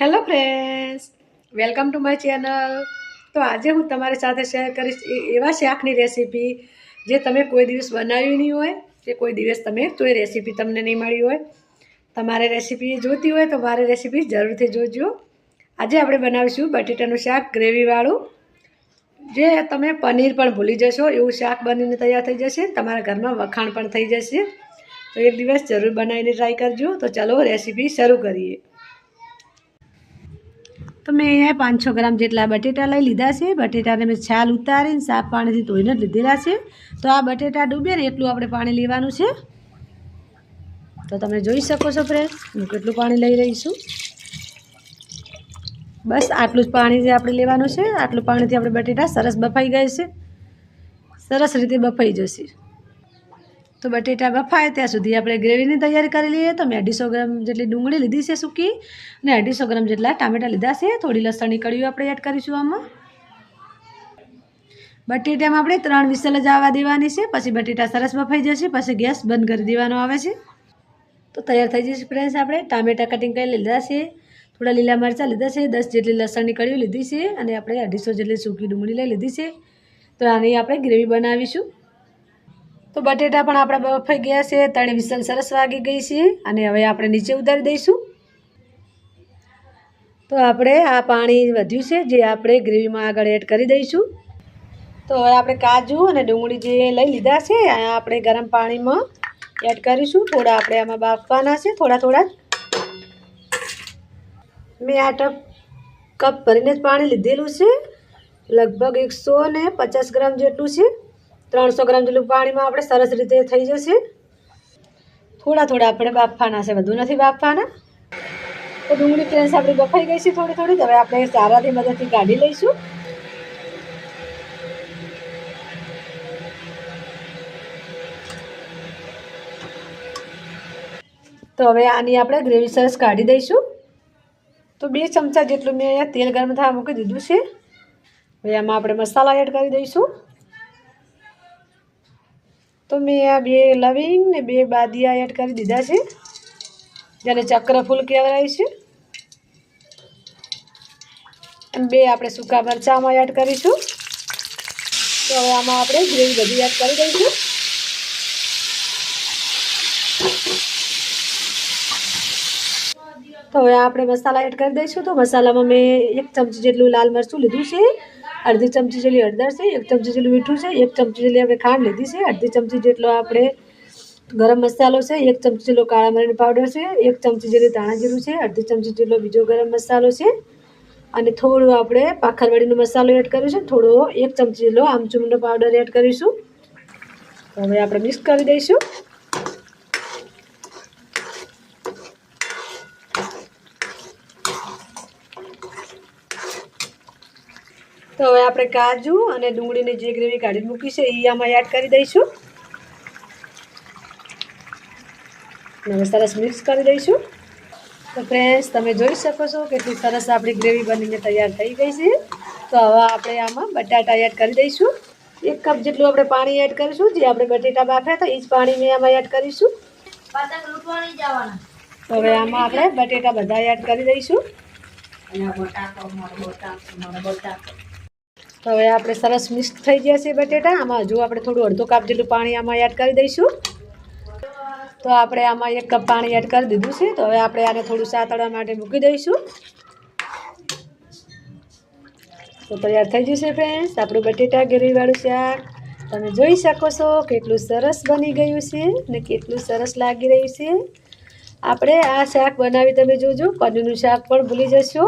Hello friends welcome to my channel તો આજે હું તમારી સાથે શેર કરીશ એવા શાકની રેસીપી જે તમે કોઈ દિવસ બનાવી નહીં હોય, કે કોઈ દિવસ તમે તો એ રેસીપી તમને નહીં મળી હોય. તમારે રેસીપી જોતી હોય તો મારી રેસીપી જરૂરથી જોજો. આજે આપણે બનાવીશું બટેટાનું શાક ગ્રેવીવાળું. જે તમે પનીર પણ ભૂલી જશો, એવું શાક બનીને તૈયાર થઈ જશે. તમારા ઘરમાં વખાણ પણ થઈ જશે. તો એક દિવસ જરૂર બનાવીને ટ્રાય કરજો. તો ચાલો રેસીપી શરૂ કરીએ. તો મેં અહીંયા પાંચસો ગ્રામ જેટલા બટેટા લઈ લીધા છે. બટેટાને મેં છાલ ઉતારીને સાફ પાણીથી ધોઈને લીધેલા છે. તો આ બટેટા ડૂબે ને એટલું આપણે પાણી લેવાનું છે. તો તમે જોઈ શકો છો ફ્રેન્ડ હું કેટલું પાણી લઈ રહી છું. બસ આટલું જ પાણી જે આપણે લેવાનું છે. આટલું પાણીથી આપણે બટેટા સરસ બફાઈ ગયા છે. સરસ રીતે બફાઈ જશે. તો બટેટા બફાય, ત્યાં સુધી આપણે ગ્રેવીની તૈયારી કરી લઈએ. તો મેં અઢીસો ગ્રામ જેટલી ડુંગળી લીધી છે સૂકી અને અઢીસો ગ્રામ જેટલા ટામેટા લીધા છે. થોડી લસણની કળીઓ આપણે એડ કરીશું આમાં. બટેટામાં આપણે ત્રણ વિસલ જ આવવા દેવાની છે. પછી બટેટા સરસ બફાઈ જશે, પછી ગેસ બંધ કરી દેવાનો આવે છે. તો તૈયાર થઈ જશે ફ્રેન્ડ્સ આપણે. ટામેટા કટિંગ કરી લીધા છે. થોડા લીલા મરચાં લીધા છે. દસ જેટલી લસણની કળીઓ લીધી છે. અને આપણે અઢીસો જેટલી સૂકી ડુંગળી લઈ લીધી છે. તો આની આપણે ગ્રેવી બનાવીશું. તો બટેટા પણ આપણા બફાઈ ગયા છે, તળી વિસલ સરસ વાગી ગઈ છે અને હવે આપણે નીચે ઉતારી દઈશું. તો આપણે આ પાણી વધ્યું છે, જે આપણે ગ્રેવીમાં આગળ એડ કરી દઈશું. તો હવે આપણે કાજુ અને ડુંગળી જે લઈ લીધા છે આપણે ગરમ પાણીમાં એડ કરીશું. થોડા આપણે આમાં બાફવાના છે, થોડા થોડા મેં આ ટપ કપ ભરીને જ પાણી લીધેલું છે, લગભગ એકસો ને પચાસ ગ્રામ જેટલું છે. ત્રણસો ગ્રામ જેટલું પાણીમાં આપણે સરસ રીતે થઈ જશે. થોડા થોડા આપણે બાફવાના છે, વધુ નથી બાફવાના. તો ડુંગળી ફ્રેન્સ આપણી બફાઈ ગઈ છે થોડી થોડી હવે આપણે સારાથી મદદથી કાઢી લઈશું. તો હવે આની આપણે ગ્રેવી સરસ કાઢી દઈશું. તો બે ચમચા જેટલું મેં અહીંયા તેલ ગરમ થવા મૂકી દીધું છે. હવે આમાં આપણે મસાલા એડ કરી દઈશું. તો મેં આ બે લવિંગ બે બાદિયા એડ કરી દીધા છે. જેને ચક્ર ફૂલ કહેવાય છે. અને બે આપણે સૂકા મરચાંમાં એડ કરીશું. તો હવે આમાં આપણે ગ્રેવી બધી એડ કરી દઈશું. તો હવે આપણે મસાલા એડ કરી દઈશું. તો મસાલામાં મેં એક ચમચી જેટલું લાલ મરચું લીધું છે. અડધી ચમચી જેટલી હળદર છે, એક ચમચી જેટલું મીઠું છે, એક ચમચી જેટલી આપણે ખાંડ લીધી છે, અડધી ચમચી જેટલો આપણે ગરમ મસાલો છે, એક ચમચી જેટલો કાળા મરીનો પાવડર છે, એક ચમચી જેટલી ધાણા જીરું છે, અડધી ચમચી જેટલો બીજો ગરમ મસાલો છે. અને થોડું આપણે પાખરવાડીનો મસાલો એડ કરીશું થોડો એક ચમચી જેટલો આમચૂરનો પાવડર એડ કરીશું. હવે આપણે મિક્સ કરી દઈશું. તો હવે આપણે કાજુ અને ડુંગળીની જે ગ્રેવી કાઢી મૂકી છે એ આમાં એડ કરી દઈશું. અને સરસ મિક્સ કરી દઈશું. તો ફ્રેન્ડ્સ તમે જોઈ શકો છો કેટલી સરસ આપણી ગ્રેવી બનીને તૈયાર થઈ ગઈ છે. તો હવે આપણે આમાં બટાટા એડ કરી દઈશું. એક કપ જેટલું આપણે પાણી એડ કરીશું જે આપણે બટેટા બાફ્યા હતા એ જ પાણી મેં આમાં એડ કરીશું. તો હવે આમાં આપણે બટેટા બધા એડ કરી દઈશું. હવે આપણે સરસ મિક્સ થઈ ગયા છે બટેટા. આમાં હજુ આપણે થોડું અડધો કાપ જેટલું પાણી આમાં એડ કરી દઈશું. તો આપણે આમાં એક કપ પાણી એડ કરી દીધું છે. તો હવે આપણે આને થોડું સાતળવા માટે મૂકી દઈશું. તો તૈયાર થઈ જશે ફ્રેન્ડ્સ આપણું બટેટા ગ્રેવીવાળું શાક. તમે જોઈ શકો છો કેટલું સરસ બની ગયું છે ને કેટલું સરસ લાગી રહ્યું છે. આપણે આ શાક બનાવી તમે જોજો. પનીરનું શાક પણ ભૂલી જશો.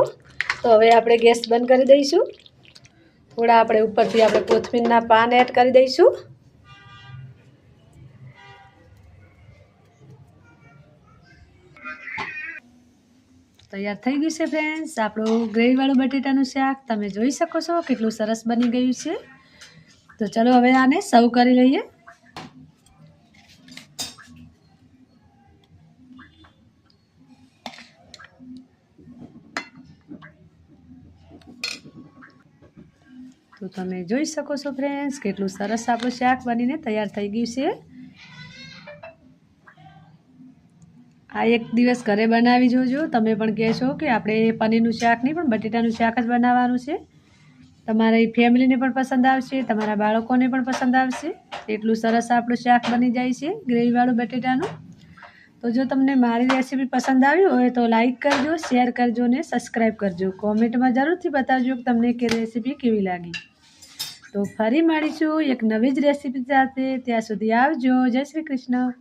તો હવે આપણે ગેસ બંધ કરી દઈશું. થોડા આપણે ઉપરથી આપણે કોથમીરના પાન એડ કરી દઈશું. તૈયાર થઈ ગયું છે ફ્રેન્ડ્સ આપણું ગ્રેવીવાળું બટેટાનું શાક તમે જોઈ શકો છો, કેટલું સરસ બની ગયું છે. તો ચલો હવે આને સર્વ કરી લઈએ. તો તમે જોઈ શકો છો ફ્રેન્ડ્સ કેટલું સરસ આપણું શાક બનીને તૈયાર થઈ ગયું છે. આ એક દિવસ ઘરે બનાવી જોજો. તમે પણ કહેશો કે આપણે પનીરનું શાક નહીં, પણ બટેટાનું શાક જ બનાવવાનું છે. તમારી ફેમિલીને પણ પસંદ આવશે, તમારા બાળકોને પણ પસંદ આવશે. એટલું સરસ આપણું શાક બની જાય છે, ગ્રેવીવાળું બટેટાનું. તો જો તમને મારી રેસીપી પસંદ આવી હોય તો લાઈક કરજો, શેર કરજો ને સબસ્ક્રાઈબ કરજો. કોમેન્ટમાં જરૂરથી બતાવજો કે તમને કે રેસીપી કેવી લાગી. તો ફરી મળીશું એક નવી જ રેસીપી સાથે. ત્યાં સુધી આવજો. જય શ્રી કૃષ્ણ.